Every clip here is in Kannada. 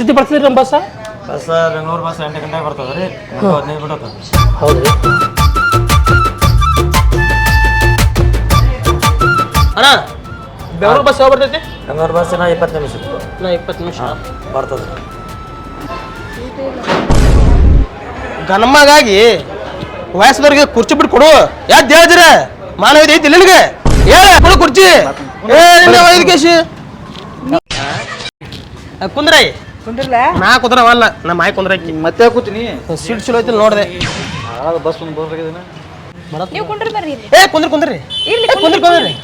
ಎಷ್ಟೊತ್ತಿ ಬರ್ತಿದ್ರಿ ನಮ್ಮ ಬಸ್ ಬಸ್ ಬೆಂಗಳೂರು ಬಸ್ ಎಂಟು ಗಂಟೆಗೆ ಬರ್ತದೆ ರೀ. ಹದಿನೈದು ಬಿಡತ್ತೆ. ಹೌದು ಅಣ್ಣ ಬೆಂಗಳೂರು ಬಸ್ ಯಾವ ಬರ್ತೈತಿ? ಬೆಂಗಳೂರು ಬಸ್ ನಾ ಇಪ್ಪತ್ತು ನಿಮಿಷ ನಾ ಇಪ್ಪತ್ತು ನಿಮಿಷ. ಬರ್ತದೆ. ಗನಮ್ಮಗಾಗಿ ವಯಸ್ಸದವ್ರಿಗೆ ಕುರ್ಚಿ ಬಿಟ್ಟು ಕೊಡು. ಯಾಕೆ ಹೇಳಿದ್ರ? ಮಾನವ ಐತಿ ನಿನಗೆ? ಏ ಕೊಡು ಕುರ್ಚಿ. ಏ ಐದು ನಾ ಕುಂದ್ರವಲ್ಲ ನಮ್ಮ ಮಾಯಿ ಕುಂದ್ರಕ್ಕಿ ಮತ್ತೆ ಕೂತೀನಿ ಸೀಟ್ ಚಲೋ ಐತಿ ನೋಡ್ದೆ. ಬಸ್ ಒಂದು ಬೋರ್ಗಿದ್ದೀನಿ ನೀವು ಕುಂಡ್ರಿ ಬರ್ರಿ ಇಲ್ಲಿ. ಏ ಕುಂದ್ರ ಕುಂದ್ರಿ. ಇರ್ಲಿ, ಏ, ಕುಂದ್ರಿ ಕುಂದ್ರಿ.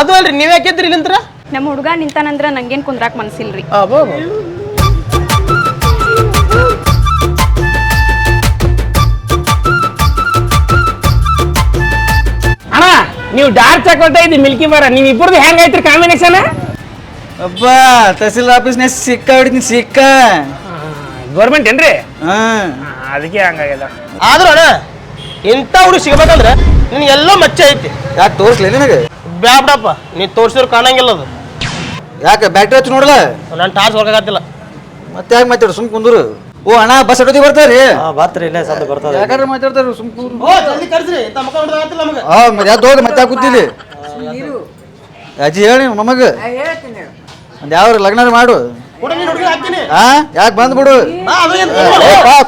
ಅದು ಅಲ್ರಿ ನೀವ್ ಯಾಕಿದ್ರಿ ಇಲ್ಲಿಂತ್ರ ನಮ್ಮ ಹುಡುಗ ನಿಂತಾನಂದ್ರ ನಂಗೇನ್ ಕುಂದ್ರಾಕ್ ಮನ್ಸಿಲ್ರಿ. ಅಬ್ಬೋ ಅಣ್ಣ ನೀವು ಡಾರ್ಕ್ ಚಾಕ್ಲೇಟ್ ಐತಿ ಮಿಲ್ಕಿ ಬಾರ. ನೀವ್ ಇಬ್ಬರದು ಹೆಂಗ್ ಐತ್ರಿ ಕಾಂಬಿನೇಷನ್ ಅಬ್ಬ ತಹಸೀಲ್ ಆಫೀಸ್ನ್ಯಾಗ ಸಿಕ್ಕ ಹೊಡಿತೀನಿ ಸಿಕ್ಕ. ಗೌರ್ಮೆಂಟ್ ಏನ್ರಿ? ಹಾ. ಅದಕ್ಕೆ ಹಂಗಾಗ್ಯದ. ಆದ್ರೂ ಅಣ್ಣ ಇಂಥ ಹುಡುಗ ಸಿಗ್ಬೇಕಂದ್ರೆ ನಿನ್ ಎಲ್ಲ ಮಚ್ಚ ಐತಿ. ಯಾಕೆ ತೋರಿಸ್ಲಿ ನಿನಗೆ? ಬ್ಯಾಬ್ಡಪ್ಪ ನೀ ತೋರ್ಸಿದ್ರು ಕಾಣಂಗಿಲ್ಲ ಅದು. ಯಾಕೆ ಬ್ಯಾಟ್ರಿ ಹಚ್ಚಿ ನೋಡಲ್ಲ? ನನ್ನ ಟಾರ್ಚ್ ಹೊರಗಾಗತ್ತಿಲ್ಲ ಮತ್ತೆ ಯಾಕೆ ಮಾತಾಡು ಸುಮ್ ಕುಂದ್ರು? ಓ ಅಣ್ಣ ಬಸ್ ಅಡೋದಿ ಬರ್ತಾರೆ ಬಾತ್ರಿ ಬರ್ತೀರಿ ಇಲ್ಲೇ ಸದ್ದು ಬರ್ತದೆ ಯಾಕಂದ್ರೆ ಮಾತಾಡ್ತಾರೆ ಸುಮ್ ಕುಂದ್ರು? ಓ ಜಲ್ದಿ ಕರ್ಸ್ರಿ ಹೊಡೆದಾಗತ್ತಿಲ್ಲ ನಮಗೆ. ಹಾ ಮತ್ತೆ ಯಾವ್ದು ಹೋಗಿ ಮತ್ತೆ ಯಾಕೆ ಕೂತಿಲಿ ಅಜ್ಜಿ ಹೇಳಿ ಮೊಮ್ಮಗ ಒಂದ್ ಯಾವ ಲಗ್ನ ಮಾಡು. ಹಾ ಯಾಕೆ ಬಂದ್ಬಿಡು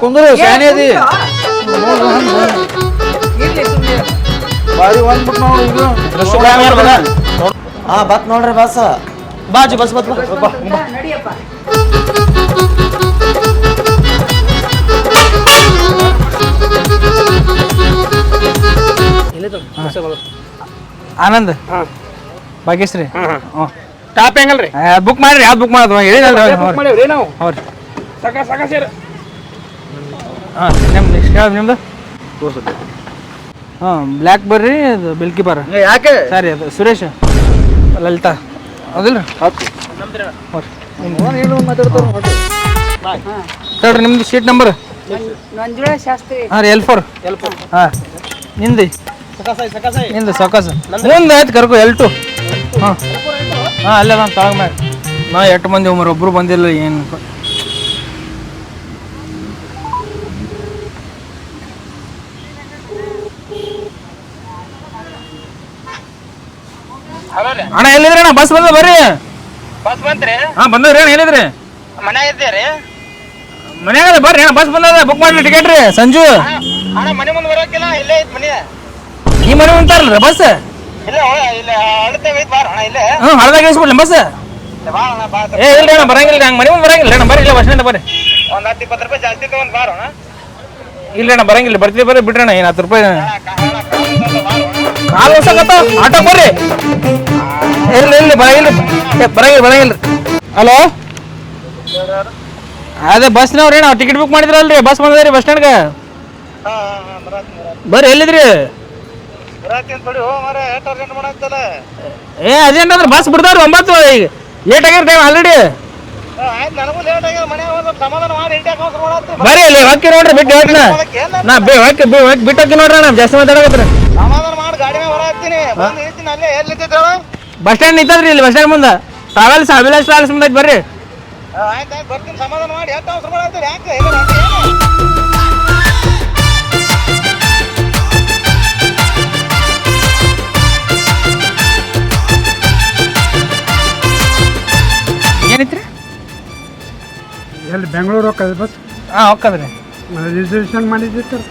ಕುಂದ್ರು ಶಾನೆ ಅದಿ. ಬಾರಿ ಒಂದ್ಬಿಟ್ಟು ನೋಡು ಇದು. ಹಾಂ ಬತ್ ನೋಡ್ರಿ ಬಸ್. ಬಾಜು ಬಸ್ ಬತ್ ಬಾ. ಆನಂದ್? ಭಾಗ್ಯಶ್ರೀ? ಟಾಪ್ ಹೆಂಗಲ್ರಿ? ಬುಕ್ ಮಾಡ್ರಿ ಯಾವ್ದು ಬುಕ್ ಮಾಡೋದು? ಮಾಡೇವ್ರಿ? ನಾವು. ಹೌದು ಸಕ ಸಕ ಸೇರ. ಹಾಂ ನಿಮ್ದು ಎಷ್ಟು ಯಾವ್ದು ನಿಮ್ದು? ಹಾಂ ಬ್ಲ್ಯಾಕ್ ಬರ್ರಿ ಅದು ಬಿಲ್ಕಿ ಬರ ಯಾಕೆ? ಸರಿ ಅದು ಸುರೇಶ್ ಲಲಿತಾ. ಹೌದಿಲ್ಲ ಹೇಳ್ರಿ ನಿಮ್ದು ಸೀಟ್ ನಂಬರ್ ಮಂಜುಳಾ ಶಾಸ್ತ್ರಿ. ಹಾಂ ರೀ ಎಲ್ ಫೋರ್ ಎಲ್ ಫೋರ್ ಹಾಂ ನಿಂದು ಸಕಾಸ ಸಕಾಸೈ ನಿಂದು ಮುಂದೆ ಆಯ್ತು ಕರ್ಕೊ ಎಲ್ ಟು ಹಾಂ ಹಾಂ ಅಲ್ಲೇ ನಾನು ತಳಗ ಮ್ಯಾಗ ನಾ ಎಷ್ಟು ಮಂದಿ ಒಮ್ಮರು ಒಬ್ರು ಬಂದಿಲ್ಲ ಏನು ಅಣ್ಣ ಎಲ್ಲಿದ್ರಿ ಅಣ್ಣ? ಬಸ್ ಬಂದ ಬರ್ರಿ. ಬಸ್ ಬಂತ್ರಿ? ಹಾಂ ಬಂದವ್ರಿ ಅಣ್ಣ ಎಲ್ಲಿದ್ರಿ? ಮನ್ಯಾಗ ಇದ್ದೀರಿ ಮನ್ಯಾಗ ಬರ್ರಿ ಅಣ್ಣ ಬಸ್ ಬಂದದ ಬುಕ್ ಮಾಡ್ರಿ ಟಿಕೆಟ್ ರೀ ಸಂಜು. ಅಣ್ಣ ಮನೆ ಮುಂದೆ ಬರೋಕಿಲ್ಲ ಇಲ್ಲೇ ಐತ್ ಮನೆ. ಈ ಮನೆ ಅಂತಾರಲ್ರಿ ಬಸ್? ಇಲ್ಲ ಇಲ್ಲ ಇಲ್ಲೇ. ಹ್ಞೂ ಹಳದಾಗ ಇಳಿಸ್ಬಿಡ್ಲಿ ಬಸ್. ಏ ಇಲ್ಲ ಅಣ್ಣ ಬರಂಗಿಲ್ಲ ಹಂಗೆ ಮನೆ ಮುಂದೆ ಬರಂಗಿಲ್ಲ ಅಣ್ಣ ಬರ್ರಿ ಇಲ್ಲ ಬಸ್ ಸ್ಟ್ಯಾಂಡ್ ಬರ್ರಿ. ಒಂದು ಹತ್ತು ಇಪ್ಪತ್ತು ರೂಪಾಯಿ ಜಾಸ್ತಿ ತಗೊಂಡ್ ಬಾರ ಇಲ್ಲ ಅಣ್ಣ ಬರಂಗಿಲ್ಲ ಬರ್ತೀವಿ ಬರ್ರಿ ಬಿಡ್ರಿ ಅಣ್ಣ ಏನು ಹತ್ತು ರೂಪಾಯಿ. ಕಾಲ್ ಹೊಸಕತ್ತ ಆಟೋ ಬರ್ರಿ ಇರ್ಲಿ ಇರ್ಲಿ ಬರಂಗಿಲ್ಲ ಬರಂಗಿಲ್ಲ ಬರಂಗಿಲ್ಲ ಹಲೋ? ಅದೇ ಬಸ್ನವ್ರಿ ನಾವು ಟಿಕೆಟ್ ಬುಕ್ ಮಾಡಿದ್ರಲ್ರಿ ಬಸ್ ಬಂದದ್ರಿ ಬಸ್ ಸ್ಟ್ಯಾಂಡ್ಗೆ. ಬರ್ರಿ ಎಲ್ಲಿದ್ರಿ? ಏ ಅದೇನ್ ಅಂದ್ರೆ ಬಸ್ ಬಿಡ್ತಾರ ಒಂಬತ್ತು ಈಗ ಲೇಟ್ ಆಗ್ಯಾರ ಟೈಮ್ ಆಲ್ರೆಡಿ ಬರೀ ಹಾಕಿ ಅಲ್ಲಿ ಹೊಕ್ಕಿ ನೋಡ್ರಿ ಬಿಟ್ಟು ಹೋಗ್ನ. ನಾ ಬೇ ಹೊಕ್ಕಿ ಬೇ ಹೊಕ್ಕಿ ಬಿಟ್ಟು ಹೋಗಿ ನೋಡ್ರಿ ಅಣ್ಣ ಜಾಸ್ತಿ ಮಾತಾಡಕತ್ರಿ. ಬಸ್ ಸ್ಟ್ಯಾಂಡ್ ನಿಂತದ್ರಿ ಇಲ್ಲಿ ಬಸ್ ಸ್ಟ್ಯಾಂಡ್ ಮುಂದೆ. ಟ್ರಾವೆಲ್ಸ್ ಅಭಿಲಾಷ್ ಟ್ರಾವೆಲ್ಸ್ ಮುಂದೆ ಬರ್ರಿ. ಬರ್ತೀನಿ ಸಮಾಧಾನ ಮಾಡಿ ಎಷ್ಟು ಅವಸರ ಮಾಡಾತ್ತೀರಿ ಯಾಕೆ? ಎಲ್ಲಿ ಬೆಂಗಳೂರು ಹೋಗ್ತದೆ ಬಸ್? ಹಾಂ ಹೋಗ್ಕದ್ರಿ. Reservation sir.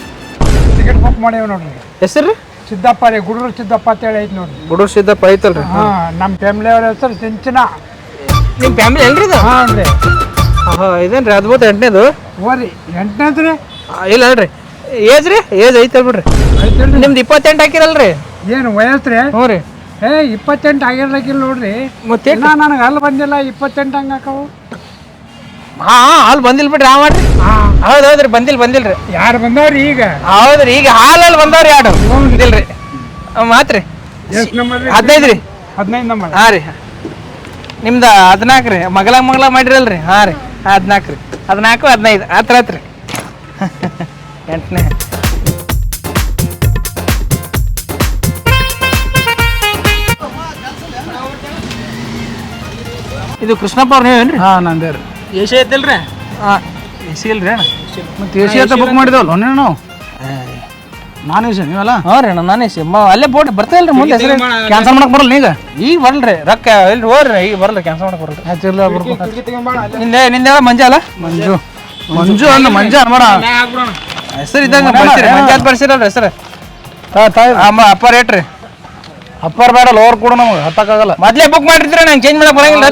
ಟಿಕೆಟ್ ಬುಕ್ ಮಾಡೇವಿ ನೋಡ್ರಿ. ಹೆಸರು ಸಿದ್ದಪ್ಪ ರೀ ಗುಡೂರು ಸಿದ್ದಪ್ಪ ಅಂತೇಳಿ ಐತೆ ನೋಡ್ರಿ. ಗುಡೂರು ಸಿದ್ದಪ್ಪ ಐತಲ್ರಿ? ಹಾಂ ನಮ್ಮ ಫ್ಯಾಮಿಲಿ ಅವ್ರ ಹೆಸರು ಸಿಂಚನ. ನಿಮ್ಮ ಫ್ಯಾಮಿಲಿ ಎಲ್ರಿ ಇದು? ಹಾಂ ರೀ ಹಾಂ ಇದೇನ್ರಿ ಅದ್ಭುತ ಎಂಟನೇದು? ಓರಿ ಎಂಟನೇದು ರೀ ಇಲ್ಲ ಅಲ್ರಿ. ಏಜ್ ರೀ? ಏಜ್ ಐತೆ ಬಿಡ್ರಿ. ನಿಮ್ದು ಇಪ್ಪತ್ತೆಂಟು ಹಾಕಿರಲ್ರಿ? ಏನು ವಯಸ್ಸು ರೀ? ಹ್ಞೂ ರೀ. ಏ ಇಪ್ಪತ್ತೆಂಟು ಆಗಿರ್ಲಕ್ಕಿಲ್ಲ ನೋಡ್ರಿ. ಮತ್ತೆ ನನಗೆ ಅಲ್ಲಿ ಬಂದಿಲ್ಲ ಇಪ್ಪತ್ತೆಂಟು ಹಂಗೆ ಹಾಕವು. ಹಾಂ ಹಾಂ ಹಾಲು ಬಂದಿಲ್ಲ ಬಿಡ್ರಿ ಆ ಮಾಡ್ರಿ. ಹೌದು ಹೌದ್ರಿ ಬಂದಿಲ್ಲ ಬಂದಿಲ್ರಿ. ಯಾರು ಬಂದವ್ರಿ ಈಗ? ಹೌದ್ರಿ ಈಗ ಹಾಲಲ್ಲಿ ಬಂದವ್ರಿ ಯಾರು ಬಂದಿಲ್ರಿ. ಮಾತ್ರಿ. ಎಷ್ಟು ನಂಬರ್ ರೀ ಹದಿನೈದು ರೀ ಹದಿನೈದು ನಂಬರ್. ಹಾಂ ರೀ. ನಿಮ್ದು ಹದಿನಾಲ್ಕು ರೀ. ಮಗಲ ಮಗಲ ಮಾಡಿರಲ್ರಿ. ಹಾ ರೀ. ಹದಿನಾಲ್ಕು ರೀ. ಹದಿನಾಲ್ಕು ಹದಿನೈದು. ಹತ್ರ ಹತ್ರ ರೀ. ಎಂಟನೇ. ಇದು ಇದು ಕೃಷ್ಣಪ್ಪ ಅವ್ರು ನೀವೇನ್ರಿ? ಹಾ ನಂದೇ ರೀ ಎ ಸಿ ಐತಿಲ್ರಿ? ಹಾಂ ಎ ಸಿ ಇಲ್ರಿ ಅಣ್ಣ. ಮತ್ತೆ ಎ ಸಿ ಅಂತ ಬುಕ್ ಮಾಡಿದವಲ್ಲ ನೀನು? ನಾವು ನಾನು ಎ ಸಿ ನೀವಲ್ಲ? ಹಾಂ ರೀ ಅಣ್ಣ ನಾನೇ ಸಿ. ಅಲ್ಲೇ ಬೋಟ್ ಬರ್ತಾ ಇಲ್ರಿ ಮುಂದೆ ಹೆಸರು? ಕ್ಯಾನ್ಸಲ್ ಮಾಡಕ್ ಬರಲ್ಲ ಈಗ ಈಗ ಬರಲ್ರಿ ರೊಕ್ಕ ಇಲ್ರಿ ಹೋಗ್ರಿ ಈಗ ಬರಲ್ಲ ಕ್ಯಾನ್ಸಲ್ ಮಾಡಕ್ ಬರಲ್ಲ ಆಯ್ತಿಲ್ಲ ಬರ್ಬೇಕು ನಿಂದೆ ನಿಂದೆ ಮಂಜ ಅಲ್ಲ? ಮಂಜು. ಮಂಜು ಅನ್ನ ಮಂಜು ಅನ್ಬೇಡ ಹೆಸರು ಇದ್ದಂಗ ಬರ್ಸಿರಿ ಮಂಜ ಅಂತ ಬರ್ಸಿರಲ್ರಿ ಹೆಸರು. ತಾಯಿ. ಅಮ್ಮ ಅಪ್ಪ ರೇಟ್ ರೀ. ಅಪ್ಪರ್ ಬೇಡ ಲೋವರ್ ಕೂಡ ನಮ್ಗೆ ಹತ್ತಕ್ಕಾಗಲ್ಲ. ಮೊದ್ಲೇ ಬುಕ್ ಮಾಡಿರ್ತೀರ ನಂಗೆ ಚೇಂಜ್ ಮಾಡಕ್ ಬರಂಗಿಲ್ಲ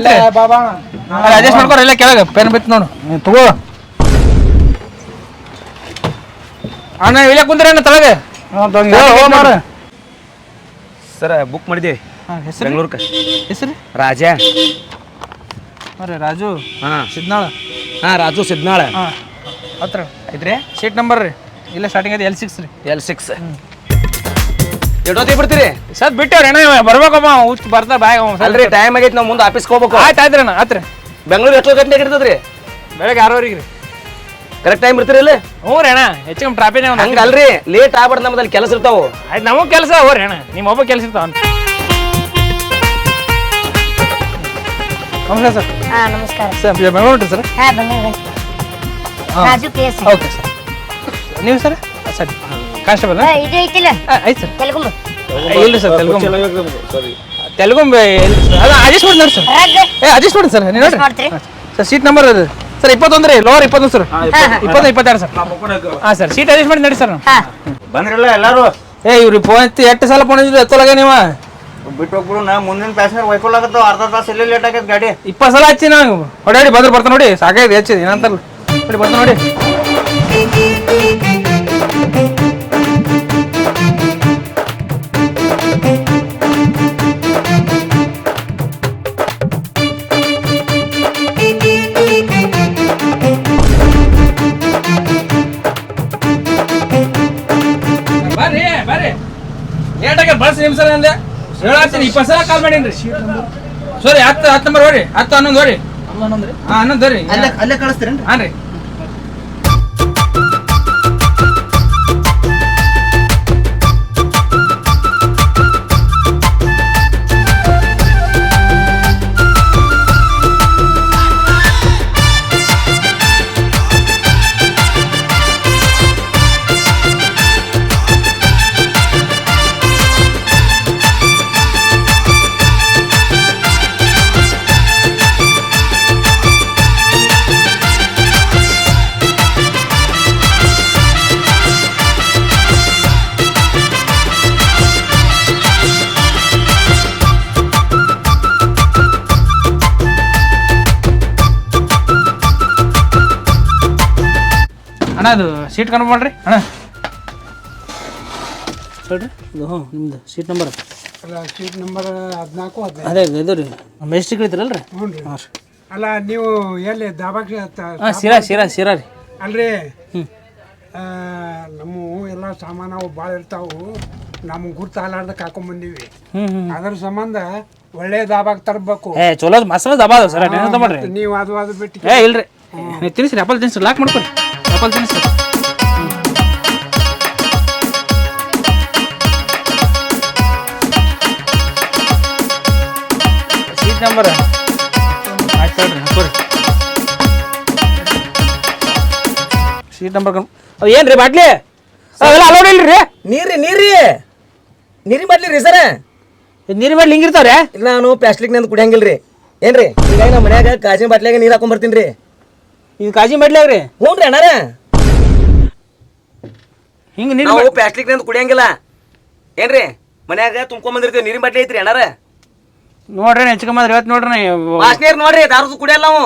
ಅಡ್ಜಸ್ಟ್ ಮಾಡ್ಕೊರ ಇಲ್ಲ ಕೆಳಗೆ ಪೆನ್ ಬಿತ್ತು ನೋಡು. ನೀ ತಗೋ. ಅಣ್ಣ ಇಲ್ಲೇ ಕುಂದ್ರಣ್ಣ ತಳಗೆ. ಮಾರ ಸರ್ ಬುಕ್ ಮಾಡಿದ್ದೀವಿ ಹೆಸರು? ಬೆಂಗಳೂರ್ಗೆ ಹೆಸರು? ರಾಜ. ಅರೆ ರಾಜು. ಹಾಂ. ಸಿದ್ನಾಳ. ಹಾಂ ರಾಜು ಸಿದ್ನಾಳ. ಹಾಂ. ಹತ್ರ. ಐತ್ರಿ ಸೀಟ್ ನಂಬರ್ ರೀ. ಇಲ್ಲ ಸ್ಟಾರ್ಟಿಂಗ್ ಐತೆ ಎಲ್ ಸಿಕ್ಸ್ ರೀ. ಎಲ್ ಸಿಕ್ಸ್ ಎಷ್ಟೊತ್ತಿಗೆ ಬಿಡ್ತೀರಿ? ಸರ್ ಬಿಟ್ಟವ್ರಿ ಅಣ್ಣ ಬರ್ಬೇಕಮ್ಮ ಬರ್ತಾ ಬ್ಯಾಗ್ ಅಲ್ರಿ ಟೈಮ್ ಆಗೈತೆ ನಾವು ಮುಂದೆ ಆಫೀಸ್ಗೆ ಹೋಗ್ಬೇಕು. ಆಯ್ತು ಆಯ್ತು ಅಣ್ಣ ಆತ್ರಿ. ಬೆಂಗಳೂರು ಎಷ್ಟು ಗಂಟೆಗೆ ಇರ್ತದ್ರಿ ಬೆಳಗ್ಗೆ ಆರೂವರೆಗೆ ರೀ. ಕರೆಕ್ಟ್ ಟೈಮ್ ಇರ್ತೀರಿ ಇಲ್ಲಿ? ಹ್ಞೂ ರೀ ಅಣ್ಣ ಹೆಚ್ಚು ಕಮ್ಮಿ ಟ್ರಾಫಿಕ್ ಹಂಗೆ ಹಂಗ ಅಲ್ರಿ ಲೇಟ್ ಆಗ್ಬಾರ್ದು ಅಲ್ಲಿ ಕೆಲಸ ಇರ್ತಾವು. ಆಯ್ತು ನಮಗೂ ಕೆಲಸ ಹೋರಿ ಅಣ್ಣ ನಿಮ್ಮ ಒಬ್ಬ ಕೆಲಸ ಇರ್ತಾವ ಅಂತ. ನಮಸ್ಕಾರ ಸರ್. ಹಾ ನಮಸ್ಕಾರ. Sir Bengaluru sir? ಹಾ ಬಂದ Raju K S okay sir. ನೀವು ಸರ್? ಸರಿ. ಕಾನ್ಸ್ಟೇಬಲ್ ಇದು ಐತಿಲ್ಲ. ಆಯ್ತು ಸರ್. ತೆಲುಗು. ಇಲ್ರಿ ಸರ್ ತೆಲುಗು. ತೆಲುಗು ಇಲ್ಲ ಅದು ಅಡ್ಜಸ್ಟ್ ಮಾಡಿ ನೋಡಿ ಸರ್. ಏ ಅಡ್ಜಸ್ಟ್ ಮಾಡಿ ಸರ್ ನೀವು ನೋಡ್ರಿ ಸರ್ ಸೀಟ್ ನಂಬರ್ ಅದು. ಸರ್ ಇಪ್ಪತ್ತೊಂದು ರೀ ಲೋವರ್ ಇಪ್ಪತ್ತೊಂದು ಸರ್. ಇಪ್ಪತ್ತು ಇಪ್ಪತ್ತೆರಡು ಸರ್. ಹಾಂ ಸರ್ ಸೀಟ್ ಅಡ್ಜಸ್ಟ್ ಮಾಡಿ ನೋಡಿ ಸರ್ ಬಂದ್ರಲ್ಲ ಎಲ್ಲರೂ? ಏ ಇವ್ರಿ ಫೋನ್ ಎತ್ತಿ ಎಷ್ಟು ಸಲ ಫೋನ್ ಹಚ್ಚಿದ್ರು ಎತ್ತಲಾಗ ನೀವು? ಬಿಟ್ಟು ಹೋಗ್ಬಿಡು ನಾ ಮುಂದಿನ ಪ್ಯಾಸೆಂಜರ್ ಒಯ್ಕೊಳ್ಳಾಗತ್ತಾವ ಅರ್ಧ ತಾಸು ಎಲ್ಲಿ ಲೇಟ್ ಆಗೈತೆ ಗಾಡಿ. ಇಪ್ಪತ್ತು ಸಲ ಹಚ್ಚಿ ನಾವು. ಹೊಡಾಡಿ ಬಂದ್ರೆ ಬರ್ತಾನೆ ನೋಡಿ ಸಾಕಾಯ್ತು ಹೆಚ್ಚಿದೆ ಏನಂತಲ್ಲ ನೋಡಿ ಬರ್ತಾನೆ ನೋಡಿ. ಹೇಳತ್ತೀನಿ ಇಪ್ಪತ್ತು ಸಲ ಕಾಲ್ ಮಾಡೀನಿ ಸರಿ ಹತ್ತು ಹತ್ತು ನಂಬರ್ ಹೋರಿ ಹತ್ತು ಹನ್ನೊಂದು ಹೋರಿ ಹಾಂ ಹನ್ನೊಂದು ಹೋರಿ ಅಲ್ಲೇ ಕಳಿಸ್ತೀರೇನ್ರಿ? ಹಾಂ ರೀ ಅದು ಸೀಟ್ ಕನ್ಫರ್ಮ್ ಮಾಡ್ರಿ ಅಣ್ಣ. ಹೇಳ್ರಿ ಇದು ಹ್ಞೂ ನಿಮ್ದು ಸೀಟ್ ನಂಬರ್ ಅಲ್ಲ ಸೀಟ್ ನಂಬರ್ ಹದಿನಾಲ್ಕು ಹದಿನೈದು. ಅದೇ ಇದು ರೀ ಮೆಜೆಸ್ಟಿಕ್ ರೀ ಹ್ಞೂ ರೀ. ಅಲ್ಲ ನೀವು ಎಲ್ಲಿ ದಾಬಾ ಹಾಂ ಶಿರಾ ಶಿರಾ ಶಿರಾ ರೀ. ಅಲ್ರಿ. ನಮ್ಮ ಎಲ್ಲ ಸಾಮಾನು ಭಾಳ ಇರ್ತಾವು. ನಮ್ಗೆ ಗುರ್ತು ಹ್ಞೂ ಹ್ಞೂ ಅದ್ರ ಸಂಬಂಧ ಒಳ್ಳೆ ದಾಬಾಗ್ ತರಬೇಕು. ಏ ಚಲೋ ಮಸಾಲ ದಾಬಾ ಸರ್ ಟೆನ್ಷನ್ ನೀವು ಅದು ಅದು ಬಿಟ್ಟು ಏ ಇಲ್ರಿ. ತಿನ್ನಿಸ್ರಿ ತಿನ್ಸಿ ತಿನ್ನಿಸ್ರಿ ಲಾಕ್ ಮಾಡ್ಕೊರಿ. ಆಪಲ್ ಸರ್ ಸೀಟ್ ನಂಬರ್ ಆಯ್ತು ಹೇಳ್ರಿ ಹಾಕೋರಿ ಸೀಟ್ ನಂಬರ್ ಕನ್ ಅವು ಏನ್ರಿ ಬಾಟ್ಲಿ? ಅವೆಲ್ಲ ಅಲೌಡ್ ರೀ ನೀರಿ ನೀರಿ ರೀ ಸರ. ನೀರಿ ಬಾಟ್ಲಿ ಹಿಂಗಿರ್ತಾವ್ರೆ ಇಲ್ಲ ನಾನು ಪ್ಲಾಸ್ಟಿಕ್ ನಂದು ಕುಡಿಯಂಗಿಲ್ರಿ. ರೀ ಈಗ ನಮ್ಮ ಮನ್ಯಾಗ ಕಾಜಿನ ಬಾಟ್ಲಿಯಾಗ ನೀರು ಹಾಕೊಂಡ್ ಬರ್ತೀನಿ ಇದು ಕಾಜಿ ಮಾಡ್ಲಾಗ್ರಿ ಹ್ಞೂ ರೀ ಅಣ್ಣಾರ? ಹಿಂಗೆ ನೀರು ನಾವು ಪ್ಲಾಸ್ಟಿಕ್ ನಂದು ಕುಡಿಯಂಗಿಲ್ಲ. ಏನ್ರಿ? ಮನ್ಯಾಗ ತುಂಬ್ಕೊಂಬಂದಿರ್ತೀವಿ ನೀರಿನ ಬಾಟ್ಲಿ ಐತ್ರಿ ಅಣ್ಣಾರ? ನೋಡ್ರಿ ಹೆಚ್ಕೊಂಬಂದ್ರೆ ಇವತ್ತು ನೋಡ್ರಿ ನೀರು ನೋಡ್ರಿ ದಾರು ಕುಡಿಯಲ್ಲ ನಾವು.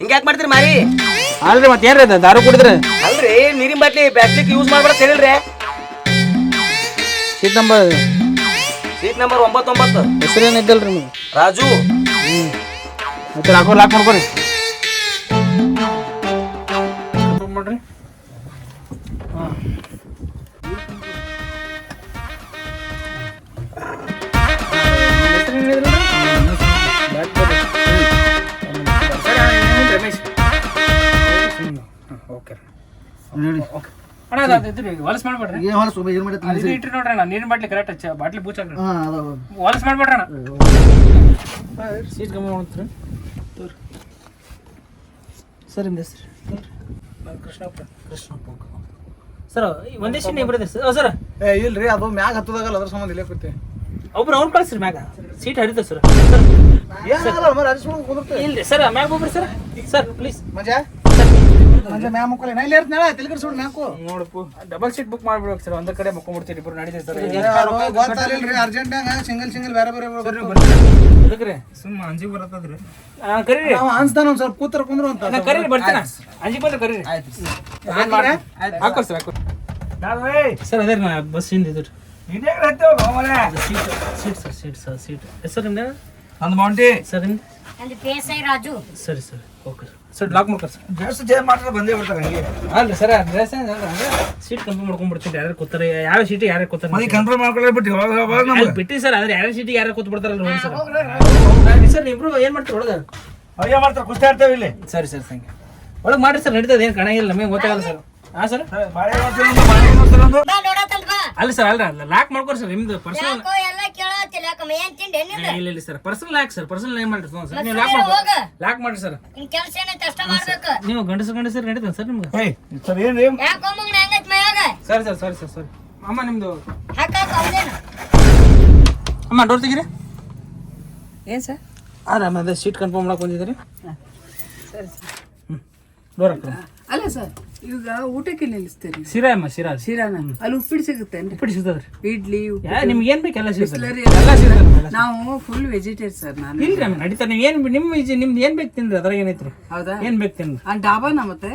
ಹಿಂಗ್ಯಾಕ್ ಮಾಡ್ತೀರಿ ಮಾರಿ? ಅಲ್ರಿ ಮತ್ತೆ ಏನ್ರಿ ಅದು ದಾರು ಕುಡಿದ್ರೆ? ಅಲ್ರಿ ನೀರಿನ ಬಾಟ್ಲಿ ಪ್ಲಾಸ್ಟಿಕ್ ಯೂಸ್ ಮಾಡ್ಬೇಡ ಹೇಳಿಲ್ರಿ. ಸೀಟ್ ನಂಬರ್ ಸೀಟ್ ನಂಬರ್ ಒಂಬತ್ತೊಂಬತ್ತು. ಹೆಸರೇನಿದ್ದಲ್ರಿ ಇದ್ದಲ್ರಿ ರಾಜು. ರಾಜು ಮತ್ತೆ ಹಾಕೋ ಲಾಕ್ ಮಾಡ್ಕೊರಿ. ಅಣ್ಣ ಅದು ಇದ್ರಿ ಹೊಲಸ್ ಮಾಡ್ಬೇಡ್ರಿ. ಏನು ಹೊಲಸು? ಏನು ಮಾಡಿ ಅದು ಇಟ್ರಿ ನೋಡ್ರಿ ಅಣ್ಣ ನೀರಿನ ಬಾಟ್ಲಿ ಕರೆಕ್ಟ್ ಬಾಟ್ಲಿ ಬೂಚಾಕ್ರಿ ಹಾಂ ಹೊಲಸ್ ಮಾಡ್ಬೇಡ್ರಿ ಅಣ್ಣ. ಸೀಟ್ ಕಮ್ಮಿ ಮಾಡ್ತೀರಿ? ಸರ್ ನಿಮ್ದು ಹೆಸರು ಕೃಷ್ಣಪ್ಪ. ಕೃಷ್ಣಪ್ಪ. ಸರ್ ಒಂದೇ ಸೀಟ್ ನೀವು ಬರೋದ್ರಿ ಸರ್? ಸರ್. ಏ ಇಲ್ರಿ ಅದು ಮ್ಯಾಗ ಹತ್ತದಾಗಲ್ಲ ಅದ್ರ ಸಂಬಂಧ ಇಲ್ಲೇ ಕೂತಿ. ಒಬ್ರು ಅವ್ನು ಕಳಿಸ್ರಿ ಮ್ಯಾಗ. ಸೀಟ್ ಹರಿದ ಸರ್. ಏನಲ್ಲ ಮರ ಅರಿಸ್ಕೊಂಡು ಕುಂದಿರ್ತೀವಿ ಇಲ್ರಿ ಸರ್ ಮ್ಯಾಗ ಹೋಗ್ರಿ ಸರ್. ಸರ್ ಪ್ಲೀಸ್ ಮಜಾ? ಮಜಾ ಮ್ಯಾಮ್ ನಾ ಇಲ್ಲಿ ಇರ್ತೀನಿ. ತಲೆ ಕೆಡ್ಸ್ಕೊಂಡು ಮ್ಯಾಕು ನೋಡಪ್ಪು ಡಬಲ್ ಸೀಟ್ ಬುಕ್ ಮಾಡ್ಬಿಡ್ಬೇಕು ಸರ್. ಒಂದ್ ಕಡೆ ಮಕ್ಕೊಂಡ್ಬಿಡ್ತೀರಿ ಇಬ್ರು ನಡೀತೀವಿ ಸರ್ ಗೊತ್ತಾಗಿಲ್ರಿ ಅರ್ಜೆಂಟಾಗ ಸಿಂಗಲ್ ಸಿಂಗಲ್ ಬೇರೆ ಬೇರೆ ಅದಕ್ಕೆ ಸುಮ್ಮ ಅಂಜಿಗೆ ಬರತ್ತದ್ರಿ. ಕರೀರಿ. ನಾವು ಅನ್ಸ್ತಾನ ಒಂದ್ ಸ್ವಲ್ಪ ಕೂತರ ಕುಂದ್ರು ಅಂತ. ನಾ ಕರೀರಿ ಬರ್ತೀನ? ಅಂಜಿ ಬಂದ್ರೆ ಕರೀರಿ. ಹಾಕೋ ಸರ್ ಹಾಕೋ. ಸರ್ ಅದೇ ನಾ ಬಸ್ ಹಿಂದೆ ಇದು seat sir seat sir seat sir ನಿಮ್ದು? ಅಂದ್ ಮೌಂಟಿ. ಸರ್ ನಿಮ್ದು? ನಂದು ಪಿ ಎಸ್ ಐ ರಾಜು. ಸರಿ ಸರ್. Okay sir. ಲಾಕ್ ಮಾಡ್ಕೊ ಸರ್. ಡ್ರೆಸ್ ಚೇಂಜ್ ಮಾಡಿದ್ರೆ ಬಂದೇ ಬರ್ತಾರೆ ಹಂಗೆ. ಅಲ್ರಿ ಸರ್ ಡ್ರೆಸ್ ಸೀಟ್ ಕನ್ಫರ್ಮ್ ಮಾಡ್ಕೊಂಡ್ಬಿಡ್ತೀನಿ. ಯಾರು ಕೂತಾರೆ ಯಾರು ಸೀಟಿಗೆ ಯಾರು ಕೂತಾರೆ ಮನೆ ಕನ್ಫರ್ಮ್ ಮಾಡ್ಕೊಳ್ಳಿ ಬಿಟ್ಟು ನಮ್ಗೆ? ಬಿಟ್ಟಿ ಸರ್ ಆದ್ರೆ ಯಾರ ಸೀಟಿಗೆ ಯಾರು ಕೂತ್ ಬಿಡ್ತಾರಲ್ಲ ಹೋಗಿ ಸರ್. ಸರ್ ಏನ್ ಮಾಡ್ತೀರಿ? ಒಳಗ. ಅಯ್ಯ ಮಾಡ್ತಾರೆ ಕುಸ್ತಿ ಇಲ್ಲಿ. ಸರಿ ಸರ್ ಸಂಗೆ ಒಳಗೆ ಮಾಡ್ರಿ ಸರ್ ನಡೀತದೆ ಏನು ಕಾಣಂಗಿಲ್ಲ ನಮಗೆ ಗೊತ್ತಾಗಲ್ಲ ಸರ್. ಹಾಂ ಸರ್? ಅಲ್ಲ ಸರ್ ಅಲ್ಲ ಅಲ್ಲ ಲಾಕ್ ಮಾಡ್ಕೊರಿ ಸರ್ ನಿಮ್ದು ಪರ್ಸನಲ್ ಎಲ್ಲ ಯಾಕಮ್ಮ ಏನ್ ತಿಂಡಿ ಇಲ್ಲ ಇಲ್ಲ sir. Personal lock sir personal lock ಮಾಡ್ರಿ ಸರ್ ನೀವು ಲಾಕ್ ಮಾಡಿ ಹೋಗ. ಲಾಕ್ ಮಾಡ್ರಿ ಸರ್ ನಿನ್ ಕೆಲಸ ಏನ ಅಷ್ಟ ಮಾಡ್ಬೇಕು. ನೀವು ಗಂಡಸ ಗಂಡಸರು ನಡೀತದೆ ಸರ್ ನಿಮಗೆ? ಏಯ್ ಸರ್ ಏನ್ರಿ ಯಾಕೋ ಮಗನ ಹೆಂಗೈತ್ ಮಯಾಗ ಸರಿ ಸರ್ ಸರಿ ಸರ್ ಸರಿ ಅಮ್ಮ ನಿಮ್ದು? ಹಾಕಾಕ ಅವ್ನೇನು ಅಮ್ಮ ಡೋರ್ ತೆಗೀರಿ. ಏನ್ ಸರ್ ಆರಾಮ ಅದೇ ಸೀಟ್ ಕನ್ಫರ್ಮ್ ಮಾಡಕ್ ಬಂದಿದ್ದೀರಿ. ಸರ್ ಡೋರ್ ಹಾಕ್ರಿ. ಅಲ್ಲ ಸರ್ ಈಗ ಊಟಕ್ಕೆ ನಿಲ್ಲಿಸ್ತೀರಿ ಶಿರಾ ಅಮ್ಮ ಶಿರಾ. ಶಿರಾನ? ಅಲ್ಲಿ ಉಪ್ಪಿಟ್ಟು ಸಿಗುತ್ತೆ ಉಪ್ಪಿಟ್ಟು ಸಿಗ್ತದ್ರಿ. ಇಡ್ಲಿ ನಿಮ್ಗೆ ಏನು ಬೇಕು ಎಲ್ಲ ಸಿಗುತ್ತೆ. ನಾವು ಫುಲ್ ವೆಜಿಟೇರಿಯನ್ ಸರ್ ನಾನು. ಇಲ್ರಿ ಅಮ್ಮ ನಡೀತಾರೆ. ನೀವು ಏನು ನಿಮ್ಮ ನಿಮ್ದು ಏನು ಬೇಕು ತಿನ್ರಿ? ಅದ್ರಾಗ ಏನೈತ್ರಿ ಹೌದಾ? ಏನು ಬೇಕು ತಿನ್ರಿ? ಆ ಡಾಬಾನ ಮತ್ತೆ?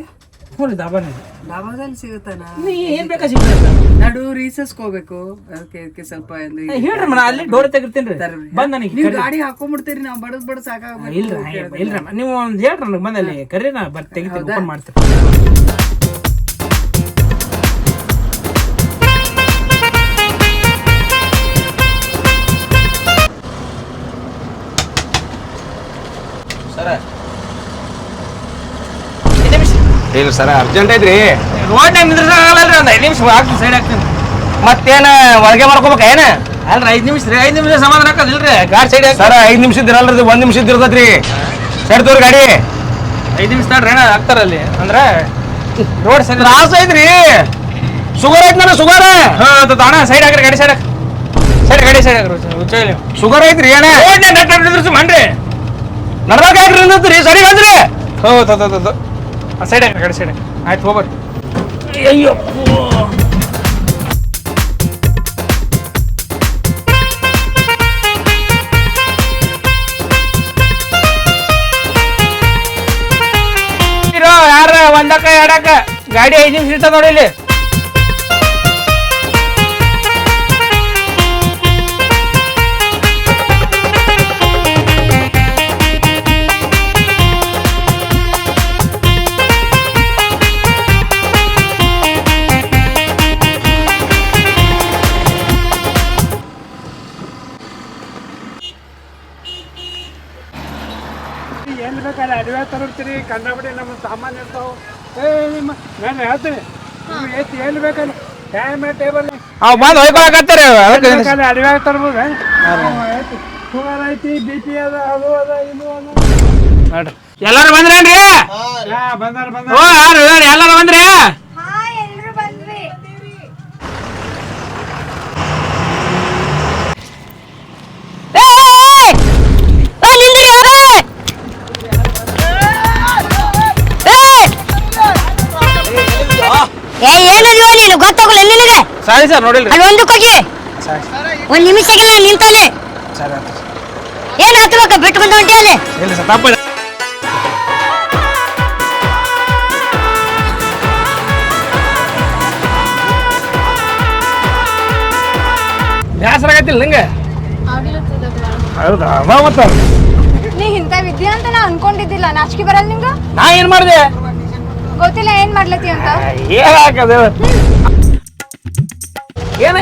ಹ್ಞೂ ರೀ ದಾಬಾನೇ ಡಾಬಾದಲ್ಲಿ ಸಿಗುತ್ತಾನ ಏನು ಬೇಕಾ ಸಿಗ್ತದೆ ನಡು ರೀಸಸ್ಗೆ ಹೋಗ್ಬೇಕು. ಓಕೆ ಓಕೆ ಸ್ವಲ್ಪ ಹೇಳ್ರಿ ಮೇಡಮ್ ಅಲ್ಲಿ ಡೋರ್ ತೆಗಿರ್ತೀನಿ ಬಂದ್ ನನಗೆ ನೀವು ಗಾಡಿ ಹಾಕೊಂಡ್ಬಿಡ್ತೀರಿ ನಾವು ಬಡದ್ ಬಡ ಸಾಕಾಗ ಇಲ್ರಿ ಅಮ್ಮ, ನೀವು ಒಂದು ಹೇಳ್ರಿ ನನಗೆ ಬಂದಲ್ಲಿ. ಕರೀರಿ ನಾ ಬರ್ತಿ ತೆಗಿತೀನಿ ಮಾಡ್ತೀನಿ ಇಲ್ಲ ಸರ ಅರ್ಜೆಂಟ್ ಐತ್ರಿ. ರೋಡ್ನಾಗ ನಿಂದ್ರಸಾಗಲ್ಲ ಒಂದು ಐದು ನಿಮಿಷ ಹಾಕ್ತೀನಿ ಸೈಡ್ ಹಾಕ್ತೀನಿ. ಮತ್ತೇನ ಒಳಗೆ ಮಾಡ್ಕೋಬೇಕ ಏನ? ಅಲ್ರಿ ಐದು ನಿಮಿಷ ರೀ ಐದು ನಿಮಿಷ ಸಮಾಧಾನ ಹಾಕೋದಿಲ್ರಿ ಗಾಡಿ ಸೈಡ್ ಸರ ಸರ್ ಐದ್ ನಿಮಿಷ ಇರಲ್ರಿ ಒಂದ್ ನಿಮಿಷ ಇರ್ತೈತ್ರಿ ಸೈಡ್ ತೋರಿ ಗಾಡಿ. ಐದು ನಿಮಿಷ ತಡ್ರಿ ಅಣ್ಣ ಹಾಕ್ತಾರಲ್ಲಿ ಅಂದ್ರೆ ರೋಡ್ ಸೈಡ್ ತ್ರಾಸ ಐತ್ರಿ. ಶುಗರ್ ಐತ್ ನಾನು ಶುಗರ್ ಹಾಂ ಅಣ್ಣ ಸೈಡ್ ಹಾಕ್ರಿ ಗಾಡಿ ಸೈಡ್ ಹಾಕಿ. ಸೈಡ್ ಗಾಡಿ ಸೈಡ್ ಹಾಕ್ರಿ ಶುಗರ್ ಐತ್ರಿ ಅಣ್ಣ ರೋಡ್ನಾಗ ನೆಟ್ ಮಾಡ್ರಿ ನಡ್ದಾಗ ಹಾಕ್ರಿ ನಿಂತ್ರಿ ಸರಿ ಬಂದ್ರಿ. ಹೌದು ಹೌದು ಹೌದು ಸೈಡ್ ಹಾಕ್ರಿ ಗಾಡಿ ಸೈಡ್ ಆಯ್ತು ಹೋಗ್ಬರ್ರಿ ಅಯ್ಯೋ ಯಾರ ಒಂದಕ್ಕ ಎರಡಕ್ಕ? ಗಾಡಿ ಐದು ನಿಮಿಷ ಇರ್ತದ ನೋಡಿ ಇಲ್ಲಿ. ಕಂಡಬಿಡಿ ನಮ್ಮ ಸಾಮಾನ್ಯ ಇರ್ತಾವ. ಏ ನಿಮ್ಮ ನಾನು ಹೇಳ್ತೀನಿ. ನೀವು ಎತ್ತಿ ಎಲ್ಲಿ ಬೇಕಲ್ಲ? ಟೈಮ್ ಟೇಬಲ್ ಅವ್ ಬಂದು ಹೊಯ್ಕೊಳಕತ್ತಾರೆ ಅದಕ್ಕೆ ಅಡವೆ ತರ್ಬೋದು ಶುಗರ್ ಐತಿ ಬಿ ಪಿ ಅದ ಅದು ಅದ ಇದು ಅದ. ನೋಡ್ರಿ. ಎಲ್ಲಾರು ಬಂದ್ರೇನ್ರಿ? ಹಾ ಬಂದಾರ ಬಂದಾರ. ಓ ಎಲ್ಲಾರು ಬಂದ್ರಿ? ಸಾರಿ ಸರ್ ನೋಡಿಲ್ರಿ. ಅಲ್ಲಿ ಒಂದು ಕೊಗಿ ಒಂದ್ ನಿಮಿಷಕ್ಕೆಲ್ಲ ನಿಂತಾನೆ. ಏನ್ ಹತ್ಬೇಕು ಬಿಟ್ಟು ಬಂದ ಹೊಂಟಿ ಅಲ್ಲಿ ಇಲ್ಲ ಸರ್ ತಪ್ಪ ಬೇಸರ ಆಗತ್ತಿಲ್ಲ ನಂಗೆ? ಹೌದಾ ಬಾ ಮತ್ತ? ನೀ ಇಂಥ ವಿದ್ಯೆ ಅಂತ ನಾ ಅನ್ಕೊಂಡಿದ್ದಿಲ್ಲ. ನಾಚಿಕೆ ಬರಲ್ಲ ನಿಂಗ? ನಾ ಏನ್ ಮಾಡಿದೆ? ಗೊತ್ತಿಲ್ಲ ಏನ್ ಮಾಡ್ಲತ್ತಿ ಅಂತ. ಏನ್ ಹಾಕದ? ಏನ?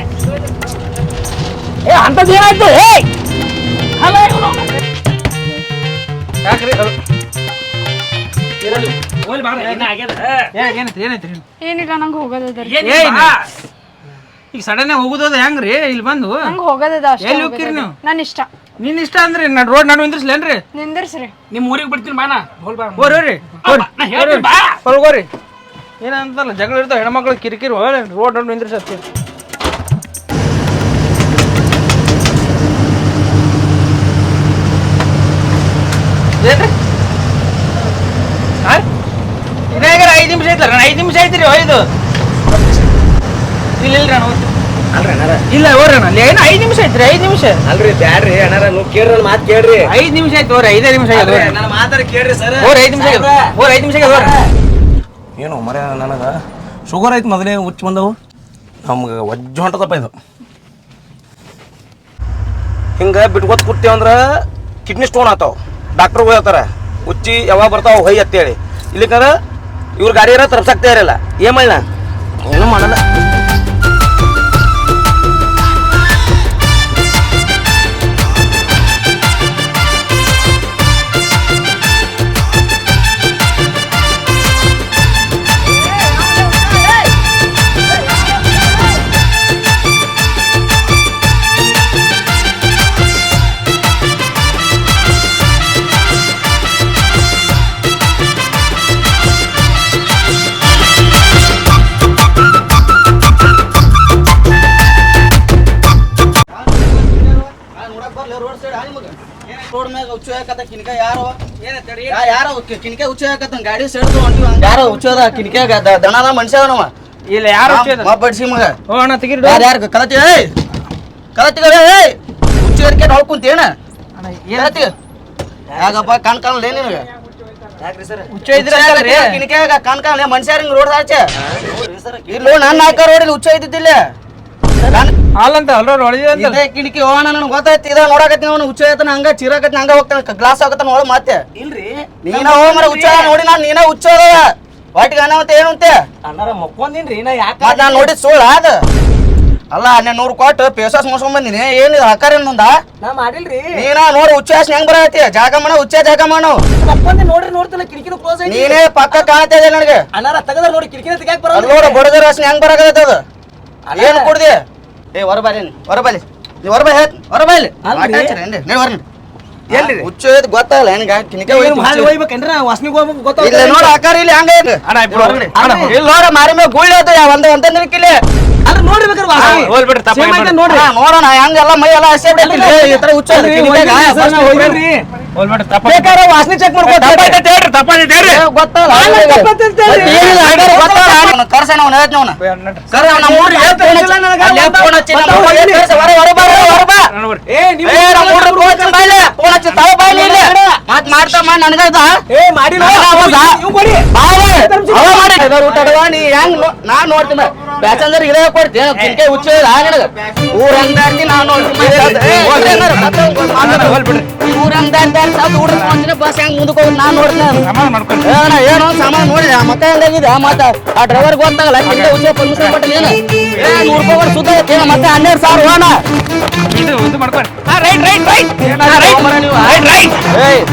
ಏ ಅಂತ ಏನಾಯ್ತು? ಏ ಅಲ್ಲ ಇವ್ನು. ಯಾಕ್ರಿ? ಅದು? ಇರಲಿ. ಹೋಗ್ಲಿ ಬಾರ, ಇನ್ನ ಆಗ್ಯದ. ಏ, ಏನೈತ್ರಿ ಏನೈತ್ರಿ ಏನಿಲ್ಲ? ನಂಗೆ ಹೋಗೋದದ. ಈಗ ಸಡನ್ ಹೋಗುದದ ಹೆಂಗ್ರಿ? ಇಲ್ಲಿ ಬಂದು? ನಂಗೆ ಹೋಗೋದದ ಅಷ್ಟೇ ಎಲ್ಲಿ ಹೋಗ್ತೀರಿ ನೀವು? ನನ್ನ ಇಷ್ಟ. ನಿನ್ ಇಷ್ಟ ಅಂದ್ರೆ ನಾನು ರೋಡ್ ನಾನು ನಿಂದ್ರಿಸ್ಲೇನ್ರಿ? ನಿಂದಿರ್ಸ್ರಿ. ನಿಮ್ ಊರಿಗೆ ಬಿಡ್ತೀನಿ ಮಾನ. ಏನಂತಲ್ಲ ಜಗಳ ಇರ್ತಾವ ಹೆಣ್ಮಕ್ಳು ಕಿರಿಕಿರಿ ರೋಡ್ ನಾನು ನಿಂದ್ರಿಸತ್ತಿ ಏನ್ರಿ? ಇದಾಗ ಐದು ನಿಮಿಷ ಐತಲ್ಲ ಐದು ನಿಮಿಷ ಐತ್ರಿ ಹೋಯ್ದು ಇಲ್ಲ ಇಲ್ರಿ ಅಣ್ಣ ಅಲ್ರಿ ಅಣ್ಣಾರ? ಇಲ್ಲ ಹೋರಿ ಅಣ್ಣ. ಅಲ್ಲಿ ಏನು ಐದು ನಿಮಿಷ ಐತ್ರಿ ಐದು ನಿಮಿಷ. ಅಲ್ರಿ ಬ್ಯಾಡ್ರಿ ಅಣ್ಣಾರ ನೀವು ಕೇಳ್ರಿ ನನ್ನ ಮಾತು ಕೇಳ್ರಿ. ಐದು ನಿಮಿಷ ಆಯ್ತು ಹೋರಿ ಐದೇ ನಿಮಿಷ ಹೋರಿ. ನನ್ನ ಮಾತಾರ ಕೇಳ್ರಿ ಸರ್ ಹೋರಿ ಐದು ನಿಮಿಷ ಹೋರಿ ಐದು ನಿಮಿಷ ಹೋರಿ ಏನು ಮರ ನನಗೆ? ಶುಗರ್ ಐತೆ ಮೊದಲೇ ಹುಚ್ಚು ಬಂದವು. ನಮ್ಗೆ ವಜ್ಜು ಹೊಂಟದಪ್ಪ ಇದು. ಹಿಂಗೆ ಬಿಟ್ಕೊತ್ ಕೂತೀವಿ ಅಂದ್ರೆ ಕಿಡ್ನಿ ಸ್ಟೋನ್ ಆತಾವ. ಡಾಕ್ಟ್ರ್ ಹೋಗ್ತಾರೆ ಹುಚ್ಚಿ ಯಾವಾಗ ಬರ್ತಾವ ಹೊಯ್ ಅಂತೇಳಿ. ಇಲ್ಲಿಕಂದ್ರೆ ಇವ್ರ ಗಾಡಿ ಇರೋ ತರ್ಸಕ್ತಾ ಇರಲ್ಲ. ಏನ್ ಮಾಡಿಲ್ಲ ಏನೂ ಮಾಡಲ್ಲ. ಹುಚ್ಚು ಹಾಕತ್ತ ಗಾಡಿ ಸೆಡ್ದು ಹೊಂಟಿವ ಯಾರ ಹುಚ್ಚದ ಕಿನ್ಕ್ಯಾಗ ದಣದ ಮನುಷ್ಯ ಅದಾನವ ಇಲ್ಲ ಯಾರು ಬಡ್ಸಿ ಮಗ. ಓ ಅಣ್ಣ ತೆಗೀರಿ ಯಾರು ಯಾರ ಕಲತಿ ಏಯ್! ಕಲತಿಗ ಏಯ್! ಹುಚ್ಚು ಹರ್ಕೆ ನೋಡ್ಕೊಂತೇನ ಕಲತಿ ಯಾಕಪ್ಪ ಕಣ್ ಕಾಣಲ್ಲ ನಿನಗ? ಹುಚ್ಚ ಇದ್ರೆ ಅಲ್ರಿ ಕಿನ್ಕ್ಯಾಗ ಕಣ್ ಕಾಣಲ್ಲ ಮನುಷ್ಯ ಹಿಂಗ್ ರೋಡ್ ಆಚೆ ಇಲ್ಲಿ ನನ್ನ ಹಾಕ ರೋಡಿಲ್ ಹುಚ್ಚ ಇದ್ದಿದ್ದಿಲ್ಲ. ಹಾಲಂತ ಅಲ್ರ ಹೊಳಿದ ಅಂತ. ಇದೇ ಕಿಟಕಿ ಹೋಗೋಣ ನನಗೆ ಗೊತ್ತಾಯ್ತು ಇದ ನೋಡಕತ್ತಿ ಅವನು ಹುಚ್ಚ ಆಯ್ತಾನ ಹಂಗ ಚಿರಾಕತ್ನ ಹಂಗ ಹೋಗ್ತಾನ ಗ್ಲಾಸ್ ಆಗತ್ತಾನ ಒಳ ಮತ್ತೆ. ಇಲ್ರಿ. ನೀನ ಹೋಗ ಮರ ಹುಚ್ಚ ನೋಡಿ ನಾನು ನೀನ ಹುಚ್ಚ ಒಟ್ಟಿಗೆ ಅನಾವತ್ತೆ ಏನು ಅಂತೆ? ಅಣ್ಣಾರ ಮಕ್ಕೊಂದಿನ್ರಿ ನಾ ಯಾಕೆ ನಾನು ನೋಡಿದ್ ಸುಳ್ಳ ಅದ ಅಲ್ಲ ಹನ್ನೆರಡು ನೂರು ಕೊಟ್ಟು ಪೇಸಸ್ ಮುಸ್ಕೊಂಡ್ ಬಂದಿನಿ. ಏನಿದೆ ಹಕಾರ ಏನೊಂದ ನಾ ಮಾಡಿಲ್ರಿ. ನೀನ ನೋಡಿ ಹುಚ್ಚ ಹಾಸ್ನ ಹೆಂಗ್ ಬರತ್ತಿ ಜಾಗ ಮಾಡ ಹುಚ್ಚ ಜಾಗ ಮಾಡು. ಮಕ್ಕೊಂದಿ ನೋಡ್ರಿ ನೋಡ್ತಿಲ್ಲ ಕಿಟಕಿನ ಕ್ಲೋಸ್ ನೀನೇ ಪಕ್ಕ ಕಾಣ್ತಾ ಇದೆ ನನಗೆ? ಅಣ್ಣಾರ ತೆಗದ ನೋಡಿ ಕಿಟಕಿನ ತೆಗ್ಯಾಕ ಅಲ್ಲಿ ಬರಲ್ಲ ನೋಡು ಬಡದರ ಹಾಸ್ನ ಹೆಂಗ್ ಬರಕತ್ತದ? ಅದು ಏನು ಕುಡ್ದಿ? ಏ ಹೊರಬಾಲಿ ಹೊರಬಾಲಿ ನೀ ಹೊರಬಾ ಹೇಳ್ ಹೊರಬಾ ಇಲ್ಲಿ ಅಲ್ರಿ. ನೀ ಹೊರ ಎಲ್ರಿ? ಹುಚ್ಚ ಐತ್ ಗೊತ್ತಾಗಲ್ಲ. ಹೆಂಗ ಕಿನಿಕೆ ಹಾಲು ಹೋಗ್ಬೇಕೇನ್ರಿ ನಾ ವಾಸನಿಗೆ ಹೋಗ್ಬೇಕು ಇಲ್ಲ ನೋಡ ಆಕಾರ ಇಲ್ಲಿ ಹಂಗ ಅಣ್ಣ ಇಬ್ರು ಇಲ್ಲಿ ನೋಡ ಮಾರಿ ಮೇಲೆ ಗುಳ್ಳಿ ಐತೆ ಒಂದ ಒಂದ ನಿಲ್ಕಿಲ್ಲ ಅಲ್ರಿ ನೋಡ್ರಿ ವಾಸನೆ. ತಪ್ಪ ನೋಡೋಣ ಹೆಂಗ ಎಲ್ಲ ಮೈ ಎಲ್ಲ ಹಸಿ ಈ ತರ ಹುಚ್ಚ ಹೋಗ್ಬೇಡ್ರಿ, ಬೇಕಾದ್ರೆ ವಾಸನೆ ಚೆಕ್. ಮಾತ್ ಮಾಡ್ತಾ ಮಾಡ್ ನನಗ ಏ ಮಾಡಿಲ್ಲ. ನನಗ ಹೌದಾ? ನೀವು ಕೊಡಿ ಬಾ ಅವ್ವ. ಅವ ಮಾಡಿ. ನೀ ಹೆಂಗ್ ನೋ- ನಾನ್ ನೋಡ್ತೀನಿ ಪ್ಯಾಸೆಂಜರ್ ಇರೇ ಕೊಡ್ತೀನಿ. ಕಿನ್ಕೆ ಹುಚ್ಚ ಇಲ್ಲ ನಿನಗ ನಾನು. ಊರ್ ಹುಡುಗ ಬಸ್ ಹೆಂಗ್ ಮುಂದಕ್ಕೆ ಹೋಗಿ ನಾನು ನೋಡ್ತೀನಿ ಏನ ಸಾಮಾನು ನೋಡಿ ಮತ್ತೆ ಹಂಗಾಗಿದೆ ಮತ್ತೆ ಆ ಡ್ರೈವರ್ ಗೊತ್ತಾಗಲ್ಲ. ಕಿಂತ ಉಚ್ಚ ಪರ್ಮಿಷನ್ ಕೊಟ್ಟಿಲ್ಲ ಏನು? ಏ ನೂರು ರೂಪಾಯಿ ಕೊಟ್ಟು ಐತಿ ಮತ್ತೆ ಹನ್ನೆರಡು ಸಾವಿರ ಹೋಣ ಇದು ಒಂದು ಮಾಡ್ಕೊಂಡು ಹಾ right right right. Right. Right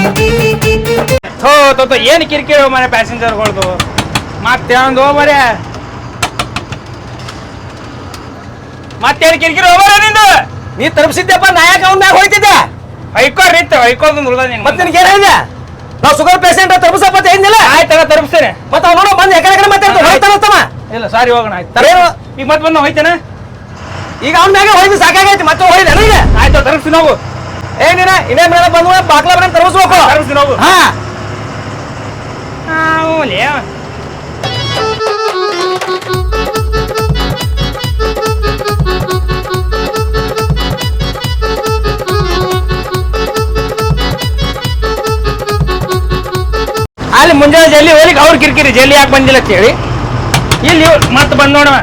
ಏಯ್ ಥೋ ತೋ ತೋ ಏನು ಕಿರಿಕಿರಿ ಮನೆ ಪ್ಯಾಸೆಂಜರ್ಗಳ್ದು ಮತ್ತೆ ಒಂದು ಹೋಗ್ಬರ ಮತ್ತೇನು ಕಿರಿಕಿರಿ ಹೋಗ್ಬರ ನಿಂದು? ನೀ ತಲುಪಿಸಿದ್ದೆಪ್ಪ ನಾಯಕ ಯಾಕೆ ಅವ್ನ ಮ್ಯಾಗ ಹೋಯ್ತಿದ್ದೆ? ಐಕೋ ರೀತ್ ಐಕೋದು ಉಳ್ದ ನೀನು ಮತ್ತೆ ನಿನಗೆ ಏನು ಹೇಳಿದೆ? ನಾವು ಶುಗರ್ ಪೇಷಂಟ್ ತಲುಪಿಸಪ್ಪ ಏನಿಲ್ಲ ಆಯ್ತಾಗ ತಲುಪಿಸ್ತೇನೆ. ಮತ್ತೆ ಅವ್ನು ನೋಡು ಬಂದು ಎಕಡೆ ಕಡೆ ಮಾತಾಡ್ತಾನೆ ಹೋಯ್ತಾನತ್ತಮ್ಮ ಇಲ್ಲ ಸಾರಿ ಹೋಗೋಣ ಆಯ್ತು? ಈಗ ಮತ್ತೆ ಬಂದು ಹೋಯ್ತೇನೆ? ಈಗ ಅವ್ನ ಮ್ಯಾಗ ಹೋಯ್ತು ಸಾಕಾಗೈತಿ ಮತ್ತೆ ಹೋಯ್ದೆ ಆಯ್ತು ತಲುಪಿಸ್ತೀನಿ ಹೋಗು. ಏ ನೀನ ಇನ್ನೇ ಮೇಲೆ ಬಂದು ಬಾಕ್ಲ ಮನೆ ಹೋಗು. ಹಾ. ಅಲ್ಲಿ ಮುಂಜಾನೆ ಜಲ್ಲಿ ಹೋಗಿ ಅವ್ರು ಕಿರಿಕಿರಿ ಜಲ್ಲಿ ಯಾಕೆ ಬಂದಿಲ್ಲ ಅಂತ ಹೇಳಿ ಇಲ್ಲಿ ಮತ್ತೆ ಬಂದ್ ನೋಡವ.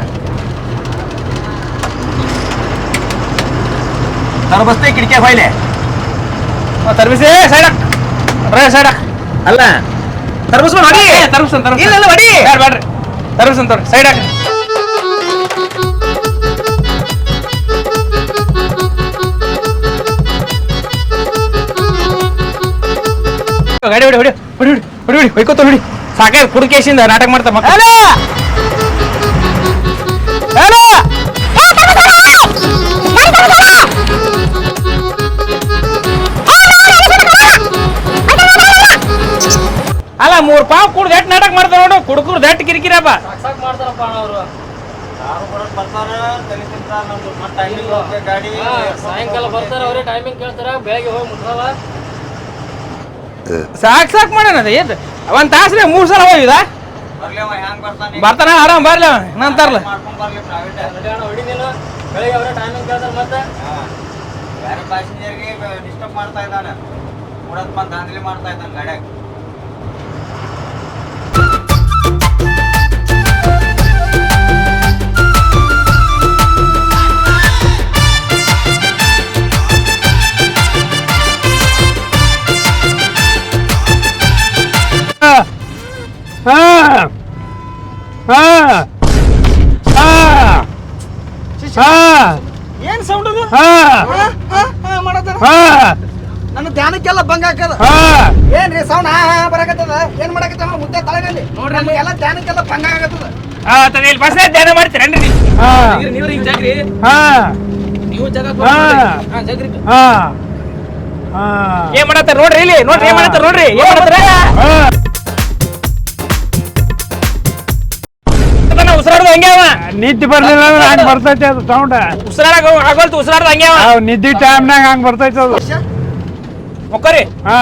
ತರಬಸ್ತೆ ಕಿಡಿಕೆ ಹೋಯ್ಲೆ. ತರ್ಬಿಸಿ. ಸೈಡಕ್ ರೇ ಸೈಡಕ್ ಅಲ್ಲ. ತರಬಸ್ಮ ಮಾಡಿ ತರ್ಬಿಸ್ತಾನೆ ತರ್ಬಿಸ್ತಾನೆ. ಇಲ್ಲ, ಇಲ್ಲ, ಹೊಡಿ. ಬೇಡ ಬೇಡ್ರಿ. ಸೈಡ್. ಹಾಕಿ ಗಾಡಿ ಹೊಡಿ. ಹೊಡಿ ಹೊಡಿ ಹೊಡಿ ಹೊಡಿ ಹೊಯ್ಕೋತ ಹೊಡಿ. ಸಾಕಾಗಿ ಕುಡ್ಕೇಶಿಂದ ನಾಟಕ ಮಾಡ್ತಾ ಮಕ್ಕಳು ಅಲ್ಲ ಮೂರ್ ಪಾವ್ ಕುಡ್ದು ಎಟ್ ನಾಟಕ ಮಾಡ್ತಾರ ನೋಡು. ಕುಡ್ಕುರ್ ದಟ್ ಕಿರಿಕಿರಪ್ಪ ಮಾಡ್ತಾರಪ್ಪ ಅವರು. ಯಾರು ಬರೋದ್ ಬರ್ತಾರ ತಲೆ ತಿಂತಾರ ನಮ್ದು ಮತ್ತೆ ಟೈಮಿಂಗ್ ಹೋಗ್ಬೇಕು ಗಾಡಿ ಸಾಯಂಕಾಲ ಬರ್ತಾರ ಅವರೇ ಟೈಮಿಂಗ್ ಕೇಳ್ತಾರ ಬೆಳಗ್ಗೆ ಹೋಗಿ ಮುಟ್ತಾವ ಸಾಕ್ ಸಾಕ್ ಮಾಡ್ಯಾನ ಏನ್? ಒಂದ್ ತಾಸ್ರೆ ಮೂರ್ ಸಲ ಹೋಗಿದ ಬರ್ಲಿ ಅವ ಹ್ಯಾಂಗ್ ಬರ್ತಾನೆ? ಬರ್ತಾನ ಆರಾಮ್ ಬರ್ಲಿ ಅವ ನಂತಾರಲ್ಲ ಮಾಡ್ಕೊಂಡ್ ಬರ್ಲಿ ಪ್ರೈವೇಟ್ ನಡಿಯೋಣ ಹೊಡಿ ನೀನು. ಬೆಳಗ್ಗೆ ಅವರೇ ಟೈಮಿಂಗ್ ಕೇಳ್ತಾರ ಮತ್ತೆ. ಬೇರೆ ಪ್ಯಾಸೆಂಜರ್ಗೆ ಡಿಸ್ಟರ್ಬ್ ಮಾಡ್ತಾ ಇದ್ದಾನೆ. ಕೂಡದ್ ಬಂದು ದಾಂಧಲಿ ಮಾಡ್ತಾ ಇದ್ದಾನೆ ಗಾಡ್ಯಾಗ. ಏನ್ ಸೌಂಡ್ ಅದು? ಹಾ ಮಾಡತ್ತಾರ ಹಾ ನನ್ನ ಧ್ಯಾನಕ್ಕೆಲ್ಲ ಭಂಗ ಹಾಕದ ಹಾ ಏನ್ರಿ ಸೌಂಡ್ ಹಾ ಹಾ ಬರಾಕತ್ತದ? ಏನ್ ಮಾಡಕತ್ತ ಮುದ್ದೆ ತಳಗಲ್ಲಿ. ನೋಡ್ರಿ ನಮಗೆಲ್ಲ ಧ್ಯಾನಕ್ಕೆಲ್ಲ ಭಂಗ ಆಗತ್ತದ. ಇಲ್ಲಿ ಬಸ್ ಧ್ಯಾನ ಮಾಡ್ತೀರೇನ್ರಿ ನೀವು? ಹಾ ನೀವ್ರಿ ಜಾಗ್ರಿ. ಹಾ ನೀವು ಜಾಗ ಹಾ. ಹಾ ಜಾಗ್ರಿ. ಹಾ ಹಾ ಏನ್ ಮಾಡತ್ತಾರ ನೋಡ್ರಿ ಇಲ್ಲಿ? ನೋಡ್ರಿ ಏನ್ ಮಾಡತ್ತಾರ ನೋಡ್ರಿ? ಏನ್ ಮಾಡತ್ತಾರ? ಉಸಿರಾಡ್ದು ಹಂಗೆ ಅವ. ನಿದ್ದೆ ಬರ್ಲಿಲ್ಲ ಅಂದ್ರೆ ಹಂಗೆ ಬರ್ತೈತೆ ಅದು ಸೌಂಡ್ ಉಸಿರಾಡಕ ಆಗೋಲ್ತು ಉಸಿರಾಡ್ದು ಹಂಗೆ ಅವ. ಅವ್ ನಿದ್ದೆ ಟೈಮ್ನಾಗ ಹಂಗೆ ಬರ್ತೈತೆ ಅದು. ಮುಕ್ಕರಿ ಹಾ.